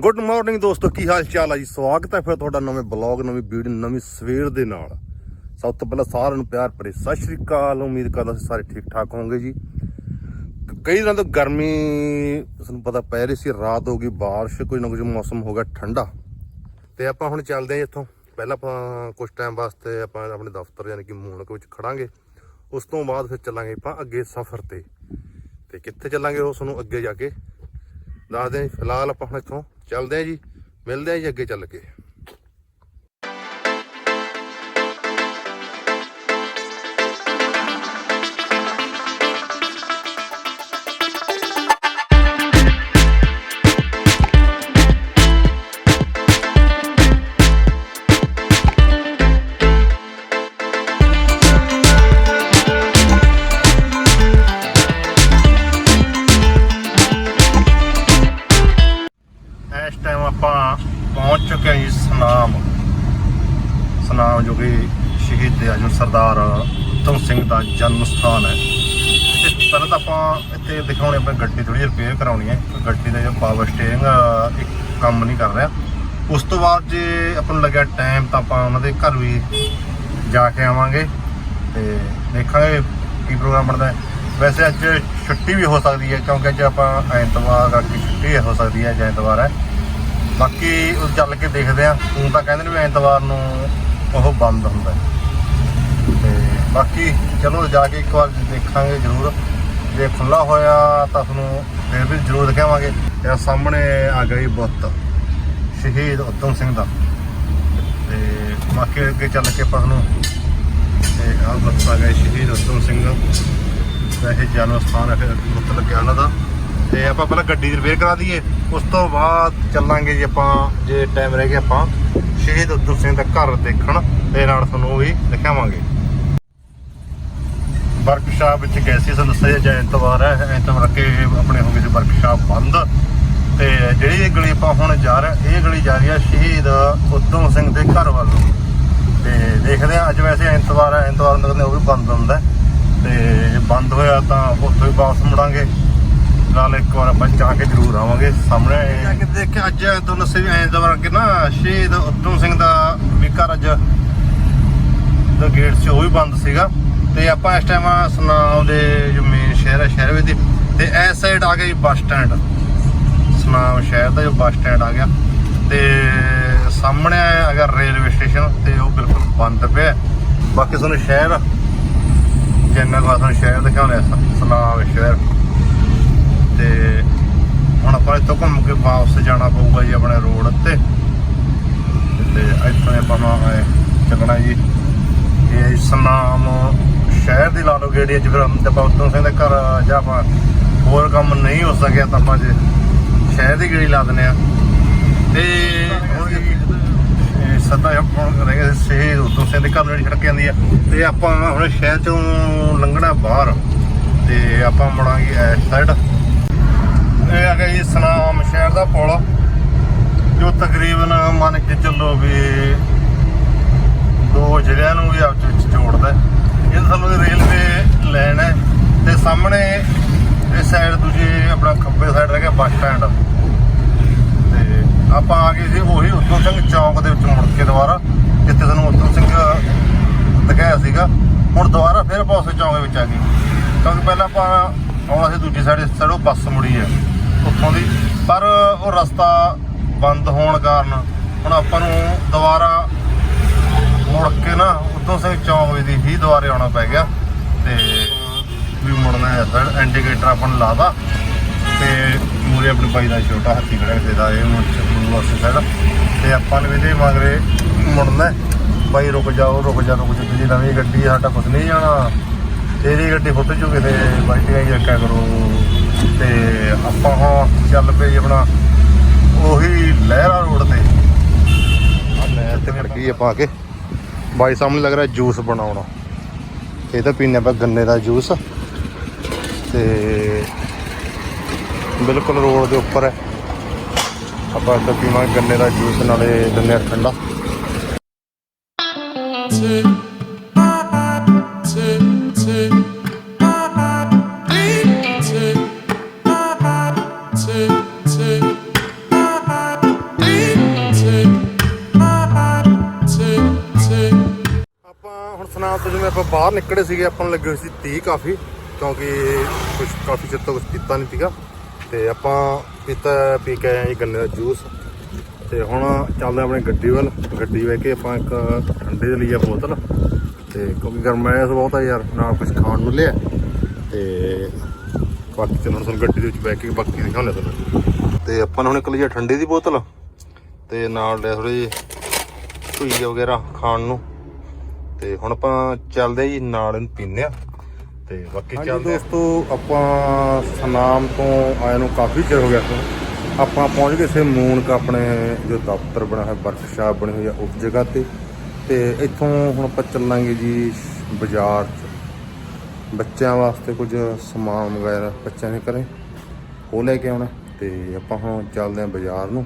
Good morning ਦੋਸਤੋ ਕੀ ਹਾਲ ਚਾਲ ਹੈ ਜੀ ਸਵਾਗਤ ਹੈ ਫਿਰ ਤੁਹਾਡਾ ਨਵੇਂ ਬਲੌਗ ਨਵੀਂ ਵੀਡੀਓ ਨਵੀਂ ਸਵੇਰ ਦੇ ਨਾਲ ਸਭ ਤੋਂ ਪਹਿਲਾਂ ਸਾਰਿਆਂ ਨੂੰ ਪਿਆਰ ਭਰੀ ਸਤਿ ਸ਼੍ਰੀ ਅਕਾਲ ਉਮੀਦ ਕਰਦਾ ਸੀ ਸਾਰੇ ਠੀਕ ਠਾਕ ਹੋਵੋਗੇ ਜੀ ਕਈ ਦਿਨਾਂ ਤੋਂ ਗਰਮੀ ਤੁਹਾਨੂੰ ਪਤਾ ਪੈ ਰਹੀ ਸੀ ਰਾਤ ਹੋ ਗਈ بارش ਕੋਈ ਨਾ ਕੁਝ ਮੌਸਮ ਹੋ ਗਿਆ ਠੰਡਾ ਤੇ ਆਪਾਂ ਹੁਣ ਚੱਲਦੇ ਹਾਂ ਇੱਥੋਂ ਪਹਿਲਾਂ ਆਪਾਂ ਕੁਝ ਟਾਈਮ ਵਾਸਤੇ ਆਪਾਂ ਆਪਣੇ ਦਫ਼ਤਰ ਯਾਨੀ ਕਿ ਮੂਨਕ ਵਿੱਚ ਖੜਾਂਗੇ ਉਸ ਤੋਂ ਬਾਅਦ ਫਿਰ ਚੱਲਾਂਗੇ ਆਪਾਂ ਅੱਗੇ ਸਫ਼ਰ ਤੇ ਤੇ ਕਿੱਥੇ ਚੱਲਾਂਗੇ ਉਹ ਤੁਹਾਨੂੰ ਅੱਗੇ ਜਾ ਕੇ ਦੱਸਦੇ ਹਾਂ ਜੀ। ਫਿਲਹਾਲ ਆਪਾਂ ਹੁਣ ਇੱਥੋਂ ਚੱਲਦੇ ਆ ਜੀ ਮਿਲਦੇ ਹਾਂ ਜੀ ਅੱਗੇ ਚੱਲ ਕੇ। ਸਨਾਮ। ਸਨਾਮ ਜੋ ਕਿ ਸ਼ਹੀਦ ਆਜਮ ਸਰਦਾਰ ਉਤਮ ਸਿੰਘ ਦਾ ਜਨਮ ਸਥਾਨ ਹੈ। ਤੇ ਪਹਿਲਾਂ ਤਾਂ ਆਪਾਂ ਇੱਥੇ ਦਿਖਾਉਣੇ ਆਪਾਂ ਗੱਡੀ ਥੋੜੀ ਜਿਹੀ ਰਿਪੇਅਰ ਕਰਾਉਣੀ ਹੈ। ਗੱਡੀ ਦਾ ਜੋ ਪਾਵਰ ਸਟੀਅਰਿੰਗ ਇੱਕ ਕੰਮ ਨਹੀਂ ਕਰ ਰਿਹਾ। ਉਸ ਤੋਂ ਬਾਅਦ ਜੇ ਆਪਾਂ ਨੂੰ ਲੱਗਿਆ ਟਾਈਮ ਤਾਂ ਆਪਾਂ ਉਹਨਾਂ ਦੇ ਘਰ ਵੀ ਜਾ ਕੇ ਆਵਾਂਗੇ। ਤੇ ਦੇਖਾਂਗੇ ਕੀ ਪ੍ਰੋਗਰਾਮ ਬਣਦਾ ਹੈ। ਵੈਸੇ ਅੱਜ ਛੁੱਟੀ ਵੀ ਹੋ ਸਕਦੀ ਹੈ, ਕਿਉਂਕਿ ਅੱਜ ਆਪਾਂ ਐਤਵਾਰ ਕਰਕੇ ਛੁੱਟੀ ਹੋ ਸਕਦੀ ਹੈ, ਅੱਜ ਐਤਵਾਰ ਹੈ। ਬਾਕੀ ਉਹ ਚੱਲ ਕੇ ਦੇਖਦੇ ਆ ਹੁਣ ਤਾਂ ਕਹਿੰਦੇ ਨੇ ਵੀ ਐਤਵਾਰ ਨੂੰ ਉਹ ਬੰਦ ਹੁੰਦਾ ਹੈ। ਤੇ ਬਾਕੀ ਚਲੋ, ਜਾ ਕੇ ਇੱਕ ਵਾਰ ਦੇਖਾਂਗੇ ਜ਼ਰੂਰ। ਜੇ ਖੁੱਲਾ ਹੋਇਆ ਤਾਂ ਤੁਹਾਨੂੰ ਫਿਰ ਵੀ ਜ਼ਰੂਰ ਦਿਖਾਵਾਂਗੇ। ਇਹ ਸਾਹਮਣੇ ਆ ਗਈ ਬੁੱਤ। ਸ਼ਹੀਦ ਉਤਮ ਸਿੰਘ ਦਾ। ਤੇ ਬਾਕੀ ਅੱਗੇ ਚੱਲ ਕੇ ਆਪਾਂ ਨੂੰ ਤੇ ਆਹ ਬੁੱਤ ਆ ਗਏ ਸ਼ਹੀਦ ਉਤਮ ਸਿੰਘ ਦਾ। ਇਹ ਜਨਮ ਸਥਾਨ ਹੈ, ਫਿਰ ਬੁੱਤ ਲੱਗਿਆ ਉਹਨਾਂ ਦਾ। ਤੇ ਆਪਾਂ ਪਹਿਲਾਂ ਗੱਡੀ ਦੀ ਰਿਪੇਅਰ ਕਰਾ ਦਈਏ, ਉਸ ਤੋਂ ਬਾਅਦ ਚੱਲਾਂਗੇ ਜੀ ਆਪਾਂ, ਜੇ ਟਾਈਮ ਰਹਿ ਗਿਆ ਆਪਾਂ, ਸ਼ਹੀਦ ਉਦਮ ਸਿੰਘ ਦਾ ਘਰ ਦੇਖਣ, ਤੇ ਨਾਲ ਤੁਹਾਨੂੰ ਉਹ ਵੀ ਦਿਖਾਵਾਂਗੇ। ਵਰਕਸ਼ਾਪ ਵਿੱਚ ਗਏ ਸੀ ਸਾਨੂੰ ਦੱਸਿਆ ਜਾਂ ਐਤਵਾਰ ਹੈ, ਐਤਵਾਰ ਕੇ ਆਪਣੇ ਹੋ ਗਈ ਸੀ ਵਰਕਸ਼ਾਪ ਬੰਦ। ਤੇ ਜਿਹੜੀ ਇਹ ਗਲੀ ਆਪਾਂ ਹੁਣ ਜਾ ਰਹੇ, ਇਹ ਗਲੀ ਜਾ ਰਹੀ ਹੈ ਸ਼ਹੀਦ ਉਦਮ ਸਿੰਘ ਦੇ ਘਰ ਵੱਲ। ਨੂੰ ਤੇ ਦੇਖਦੇ ਆ ਅੱਜ ਵੈਸੇ ਐਤਵਾਰ ਹੈ, ਐਤਵਾਰ ਨੂੰ ਕਹਿੰਦੇ ਉਹ ਵੀ ਬੰਦ ਹੁੰਦਾ ਹੈ। ਤੇ ਜੇ ਬੰਦ ਹੋਇਆ ਤਾਂ ਉੱਥੋਂ ਹੀ ਵਾਪਸ ਮੁੜਾਂਗੇ। ਨਾਲ ਇੱਕ ਵਾਰ ਆਪਾਂ ਜਾ ਕੇ ਜ਼ਰੂਰ ਆਵਾਂਗੇ ਸਾਹਮਣੇ। ਜਾ ਕੇ ਦੇਖਿਆ, ਅੱਜ ਤੋਂ ਨਸੇ ਵੀ ਐਤਵਾਰ ਕਿ ਨਾ ਸ਼ਹੀਦ ਉਦਮ ਸਿੰਘ ਦਾ ਵੀ ਘਰ ਅੱਜ ਦਾ ਗੇਟ ਸੀ, ਉਹ ਵੀ ਬੰਦ ਸੀਗਾ। ਤੇ ਆਪਾਂ ਇਸ ਟਾਈਮ ਸੁਨਾਮ ਦੇ ਜੋ ਮੇਨ ਸ਼ਹਿਰ ਹੈ ਸ਼ਹਿਰ ਵਿੱਚ ਤੇ ਇਸ ਸਾਈਡ ਆ ਗਿਆ ਜੀ ਬੱਸ ਸਟੈਂਡ ਸੁਨਾਮ ਸ਼ਹਿਰ ਦਾ ਜੋ ਬੱਸ ਸਟੈਂਡ ਆ ਗਿਆ। ਤੇ ਸਾਹਮਣੇ ਅਗਰ ਰੇਲਵੇ ਸਟੇਸ਼ਨ ਤੇ ਉਹ ਬਿਲਕੁਲ ਬੰਦ ਪਿਆ। ਬਾਕੀ ਤੁਹਾਨੂੰ ਸ਼ਹਿਰ ਜੰਨਾ ਕਾ ਸ਼ਹਿਰ ਦਿਖਾਉਣੇ ਸੁਨਾਮ ਸ਼ਹਿਰ। ਤੇ ਹੁਣ ਆਪਾਂ ਇੱਥੋਂ ਘੁੰਮ ਕੇ ਵਾਪਸ ਜਾਣਾ ਪਊਗਾ ਜੀ ਆਪਣੇ ਰੋਡ ਉੱਤੇ। ਤੇ ਇੱਥੋਂ ਆਪਾਂ ਨੂੰ ਆਏ, ਚੱਲਣਾ ਜੀ। ਇਹ ਸਨਾਮ ਸ਼ਹਿਰ ਦੀ ਲਾ ਲਓ ਗੇੜੀ ਅੱਜ ਫਿਰ ਤੇ ਆਪਾਂ ਉਤਮ ਸਿੰਘ ਦੇ ਘਰ ਜਾਂ ਆਪਾਂ ਹੋਰ ਕੰਮ ਨਹੀਂ ਹੋ ਸਕਿਆ ਤਾਂ ਆਪਾਂ ਜੇ ਸ਼ਹਿਰ ਦੀ ਗੇੜੀ ਲਾ ਦਿੰਦੇ ਆ ਤੇ ਹੁਣ ਸਦਾ ਆਪਾਂ ਰਹਿ ਗਏ ਸ਼ਹੀਦ ਉਤਮ ਸਿੰਘ ਦੇ ਘਰ ਨੂੰ ਜਿਹੜੀ ਜਾਂਦੀ ਆ। ਤੇ ਆਪਾਂ ਹੁਣ ਸ਼ਹਿਰ ਚੋਂ ਲੰਘਣਾ ਬਾਹਰ। ਤੇ ਆਪਾਂ ਮੁੜਾਂਗੇ ਇਸ ਸਾਈਡ। ਇਹ ਆ ਗਿਆ ਜੀ ਸਨਾਮ ਸ਼ਹਿਰ ਦਾ ਪੁਲ ਜੋ ਤਕਰੀਬਨ ਮੰਨ ਕੇ ਚੱਲੋ ਵੀ ਦੋ ਜ਼ਿਲ੍ਹਿਆਂ ਨੂੰ ਵੀ ਆਪਸ ਵਿੱਚ ਜੋੜਦਾ ਇਹ ਸਾਨੂੰ ਰੇਲਵੇ ਲਾਈਨ ਹੈ ਤੇ ਸਾਹਮਣੇ ਇਸ ਸਾਈਡ ਦੂਜੇ ਆਪਣਾ ਖੱਬੇ ਸਾਈਡ ਰਹਿ ਗਿਆ ਬੱਸ ਸਟੈਂਡ। ਤੇ ਆਪਾਂ ਆ ਗਏ ਸੀ ਉਹੀ ਉਤਮ ਸਿੰਘ ਚੌਂਕ ਦੇ ਵਿੱਚ ਮੁੜ ਕੇ ਦੁਬਾਰਾ, ਜਿੱਥੇ ਸਾਨੂੰ ਉਤਮ ਸਿੰਘ ਦਿਖਾਇਆ ਸੀਗਾ। ਹੁਣ ਦੁਬਾਰਾ ਫਿਰ ਆਪਾਂ ਉਸੇ ਚੌਂਕ ਦੇ ਵਿੱਚ ਆ ਗਏ। ਕਿਉਂਕਿ ਪਹਿਲਾਂ ਆਪਾਂ ਆਉਣਾ ਸੀ ਦੂਜੀ ਸਾਈਡ ਇਸ ਸਾਈਡੋਂ ਬੱਸ ਮੁੜੀ ਹੈ। ਉੱਥੋਂ ਦੀ ਪਰ ਉਹ ਰਸਤਾ ਬੰਦ ਹੋਣ ਕਾਰਨ ਹੁਣ ਆਪਾਂ ਨੂੰ ਦੁਬਾਰਾ ਮੁੜ ਕੇ ਨਾ ਉਦੋਂ ਸਿੰਘ ਚੌਂਕ ਵਿੱਚ ਦੀ ਹੀ ਦੁਬਾਰੇ ਆਉਣਾ ਪੈ ਗਿਆ। ਤੇ ਵੀ ਮੁੜਨਾ ਹੈ ਸਰ ਇੰਡੀਕੇਟਰ ਆਪਾਂ ਨੂੰ ਲਾਦਾ ਤੇ ਮੂਰੇ ਆਪਣੇ ਬਾਈ ਦਾ ਛੋਟਾ ਹਾਥੀ ਖੜਾ ਕਿਸੇ ਦਾ ਇਹ ਮੁੜ ਚੱਲੂ ਸਾਈਡ ਤੇ ਆਪਾਂ ਨੇ ਇਹਦੇ ਮਗਰੇ ਮੁੜਨਾ ਹੈ। ਬਾਈ ਰੁਕ ਜਾਓ ਰੁਕ ਜਾ ਰੁਕ ਜਾ। ਜਿਹੜੀ ਨਵੀਂ ਗੱਡੀ ਹੈ, ਸਾਡਾ ਕੁਝ ਨਹੀਂ ਜਾਣਾ। ਤੇਰੀ ਗੱਡੀ ਫੁੱਟ ਚੁੱਕੀ ਕਿਤੇ ਬਾਈਟ ਹੀ ਰੱਖਿਆ ਕਰੋ? ਤੇ ਆਪਾਂ ਹੁਣ ਚੱਲ ਪਏ ਆਪਣਾ ਉਹੀ ਲਹਿਰਾ ਰੋਡ ਤੇ। ਆ ਲਹਿਰ ਤੇ ਖੜ ਗਈ ਆਪਾਂ ਆ ਕੇ। ਬਾਈ ਸਾਹਮਣੇ ਲੱਗ ਰਿਹਾ ਜੂਸ ਬਣਾਉਣਾ। ਇਹ ਤਾਂ ਪੀਣੇ ਆਪਾਂ ਗੰਨੇ ਦਾ ਜੂਸ। ਤੇ ਬਿਲਕੁਲ ਰੋਡ ਦੇ ਉੱਪਰ ਹੈ। ਆਪਾਂ ਇੱਥੇ ਪੀਵਾਂਗੇ ਗੰਨੇ ਦਾ ਜੂਸ, ਨਾਲੇ ਦਿੰਦੇ ਠੰਡਾ। ਜਿਵੇਂ ਆਪਾਂ ਬਾਹਰ ਨਿਕਲੇ ਸੀਗੇ, ਆਪਾਂ ਨੂੰ ਲੱਗੇ ਹੋਏ ਸੀ 30 ਕਾਫੀ, ਕਿਉਂਕਿ ਕੁਝ ਕਾਫੀ ਚਿਰ ਤੋਂ ਕੁਝ ਪੀਤਾ ਨਹੀਂ ਸੀਗਾ। ਤੇ ਆਪਾਂ ਪੀਤਾ, ਪੀ ਕੇ ਆਏ ਜੀ ਗੰਨੇ ਦਾ ਜੂਸ। ਤੇ ਹੁਣ ਚੱਲਦੇ ਆਪਣੇ ਗੱਡੀ ਵੱਲ। ਗੱਡੀ ਵੇ ਕੇ ਆਪਾਂ ਇੱਕ ਠੰਡੇ ਦੇ ਲਈ ਆ ਬੋਤਲ। ਤੇ ਕਿਉਂਕਿ ਗਰਮੈਸ਼ ਬਹੁਤ ਆ ਯਾਰ ਨਾਲ ਕੁਝ ਖਾਣ ਨੂੰ ਲਿਆ ਤੇ ਬਾਕੀ ਚਲੋ ਤੁਹਾਨੂੰ ਗੱਡੀ ਦੇ ਵਿੱਚ ਬੈ ਕੇ ਬਾਕੀ ਦਿਖਾਉਂਦੇ ਤੁਹਾਨੂੰ। ਤੇ ਆਪਾਂ ਨੇ ਹੁਣ ਇੱਕ ਲਈ ਆ ਠੰਡੇ ਦੀ ਬੋਤਲ। ਤੇ ਨਾਲ ਲਿਆ ਥੋੜੇ ਜਿਹੀ ਭੁਈ ਵਗੈਰਾ ਖਾਣ ਨੂੰ। ਤੇ ਹੁਣ ਆਪਾਂ ਚੱਲਦੇ ਜੀ ਨਾਲ ਇਹਨੂੰ ਪੀਂਦੇ ਆ ਤੇ ਬਾਕੀ ਚੱਲਦੇ ਦੋਸਤੋ ਆਪਾਂ ਸਨਾਮ ਤੋਂ ਆਏ ਨੂੰ ਕਾਫੀ ਚਿਰ ਹੋ ਗਿਆ ਸੀ ਆਪਾਂ ਪਹੁੰਚ ਗਏ ਸੀ ਮੂਨਕ ਆਪਣੇ ਜੋ ਦਫ਼ਤਰ ਬਣਾ ਹੈ ਵਰਕਸ਼ਾਪ ਬਣੀ ਹੋਈ ਆ ਉਸ ਜਗ੍ਹਾ ਤੇ। ਤੇ ਇੱਥੋਂ ਹੁਣ ਆਪਾਂ ਚੱਲਾਂਗੇ ਜੀ ਬਾਜ਼ਾਰ 'ਚ। ਬੱਚਿਆਂ ਵਾਸਤੇ ਕੁਝ ਸਮਾਨ ਮੰਗਾਇਆ ਬੱਚਿਆਂ ਨੇ ਕਰੇ ਉਹ ਲੈ ਕੇ ਆਉਣਾ। ਤੇ ਆਪਾਂ ਹੁਣ ਚੱਲਦੇ ਆਂ ਬਾਜ਼ਾਰ ਨੂੰ।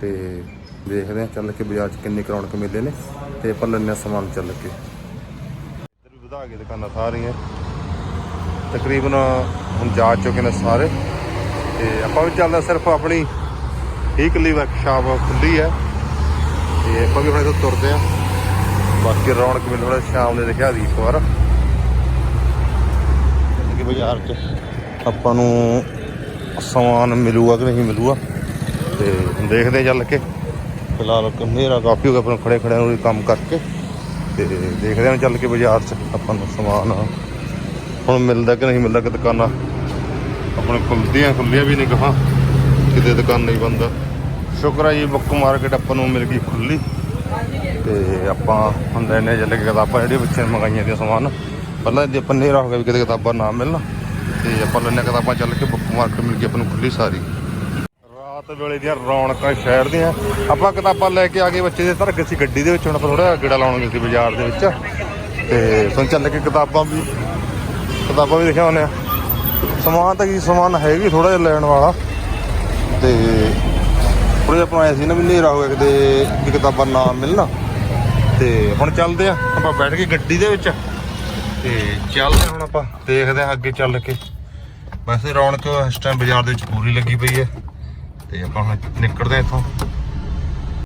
ਤੇ ਦੇਖਦੇ ਆਂ ਚੱਲ ਕੇ ਬਾਜ਼ਾਰ 'ਚ ਕਿੰਨੇ ਕੁ ਰੌਣਕ ਮੇਲੇ ਨੇ ਤੇ ਆਪਾਂ ਲੈਣੇ ਸਮਾਨ ਚੱਲ ਕੇ। ਇੱਧਰ ਵੀ ਵਧਾ ਕੇ ਦੁਕਾਨਾਂ ਸਾਰੀਆਂ। ਤਕਰੀਬਨ ਹੁਣ ਜਾ ਚੁੱਕੇ ਨੇ ਸਾਰੇ। ਤੇ ਆਪਾਂ ਵੀ ਚੱਲਦਾ ਸਿਰਫ ਆਪਣੀ ਹੀ ਵਰਕਸ਼ਾਪ ਖੁੱਲੀ ਹੈ। ਤੇ ਆਪਾਂ ਵੀ ਆਪਣੇ ਤੋਂ ਤੁਰਦੇ ਆਂ ਬਾਕੀ ਰੌਣਕ ਮੇਲੇ ਥੋੜਾ ਸ਼ਾਮ ਦੇ ਦਿਖਾ ਦੀ ਇੱਕ ਵਾਰ ਕਿ ਬਾਜ਼ਾਰ 'ਚ ਆਪਾਂ ਨੂੰ ਸਮਾਨ ਮਿਲੂਗਾ ਕਿ ਨਹੀਂ ਮਿਲੂਗਾ। ਤੇ ਦੇਖਦੇ ਹਾਂ ਚੱਲ ਕੇ। ਫਿਲਹਾਲ ਹਨੇਰਾ ਕਾਫੀ ਹੋ ਗਿਆ ਆਪਾਂ ਨੂੰ ਖੜੇ ਖੜੇ ਨੂੰ ਕੰਮ ਕਰਕੇ। ਤੇ ਦੇਖਦੇ ਹਾਂ ਚੱਲ ਕੇ ਬਾਜ਼ਾਰ 'ਚ ਆਪਾਂ ਨੂੰ ਸਮਾਨ ਹੁਣ ਮਿਲਦਾ ਕਿ ਨਹੀਂ ਮਿਲਦਾ, ਕਿ ਦੁਕਾਨਾਂ ਆਪਣੇ ਖੁੱਲਦੀਆਂ ਖੁੱਲੀਆਂ ਵੀ ਨਹੀਂ ਕਹਾਂ ਕਿਤੇ ਦੁਕਾਨ ਨਹੀਂ ਬੰਦ ਸ਼ੁਕਰ ਹੈ ਜੀ, ਬੁੱਕ ਮਾਰਕੀਟ ਆਪਾਂ ਨੂੰ ਮਿਲ ਗਈ ਖੁੱਲੀ ਤੇ ਆਪਾਂ ਹੁਣ ਲੈਣੇ ਚੱਲੇ ਕੇ ਕਿਤਾਬਾਂ, ਜਿਹੜੀਆਂ ਬੱਚਿਆਂ ਨੇ ਮੰਗਾਈਆਂ ਦੀਆਂ ਸਮਾਨ। ਪਹਿਲਾਂ ਜੇ ਆਪਾਂ ਹਨੇਰਾ ਹੋ ਗਿਆ ਵੀ ਕਿਤੇ ਕਿਤਾਬਾਂ ਨਾ ਮਿਲਣ, ਤੇ ਆਪਾਂ ਲੈਣੇ ਕਿਤਾਬਾਂ ਚੱਲ ਕੇ ਬੁੱਕ ਮਾਰਕੀਟ ਮਿਲ ਗਈ, ਆਪਾਂ ਨੂੰ ਖੁੱਲੀ ਸਾਰੀ। ਰਾਤ ਵੇਲੇ ਦੀਆਂ ਰੌਣਕਾਂ ਸ਼ਹਿਰ ਦੀਆਂ। ਆਪਾਂ ਕਿਤਾਬਾਂ ਲੈ ਕੇ ਆ ਗਏ ਬੱਚੇ ਦੇ ਧਰ ਗਏ ਸੀ ਗੱਡੀ ਦੇ ਵਿੱਚ ਹੁਣ ਆਪਾਂ ਥੋੜਾ ਗੇੜਾ ਲਾਉਣ ਗਏ ਸੀ ਬਾਜ਼ਾਰ ਦੇ ਵਿੱਚ। ਤੇ ਸੁਣ ਚੱਲ ਕੇ ਕਿਤਾਬਾਂ ਵੀ ਕਿਤਾਬਾਂ ਵੀ ਦਿਖਾਉਂਦੇ ਆ ਸਮਾਨ ਤਾਂ ਕੀ ਸਮਾਨ ਹੈ ਥੋੜਾ ਜਿਹਾ ਲੈਣ ਵਾਲਾ। ਤੇ ਥੋੜਾ ਆਪਾਂ ਆਏ ਸੀ ਨਾ ਵੀ ਹਨੇਰਾ ਹੋ ਗਿਆ ਕਿਤੇ, ਵੀ ਕਿਤਾਬਾਂ ਨਾ ਮਿਲਣਾ। ਤੇ ਹੁਣ ਚੱਲਦੇ ਆ, ਆਪਾਂ ਬੈਠ ਕੇ ਗੱਡੀ ਦੇ ਵਿੱਚ। ਤੇ ਚੱਲਦੇ ਹੁਣ ਆਪਾਂ, ਦੇਖਦੇ ਆ ਅੱਗੇ ਚੱਲ ਕੇ। ਵੈਸੇ ਰੌਣਕ ਇਸ ਟਾਈਮ ਬਾਜ਼ਾਰ ਦੇ ਵਿੱਚ ਪੂਰੀ ਲੱਗੀ ਪਈ ਹੈ। ਤੇ ਆਪਾਂ ਹੁਣ ਨਿਕਲਦੇ ਆ ਇੱਥੋਂ।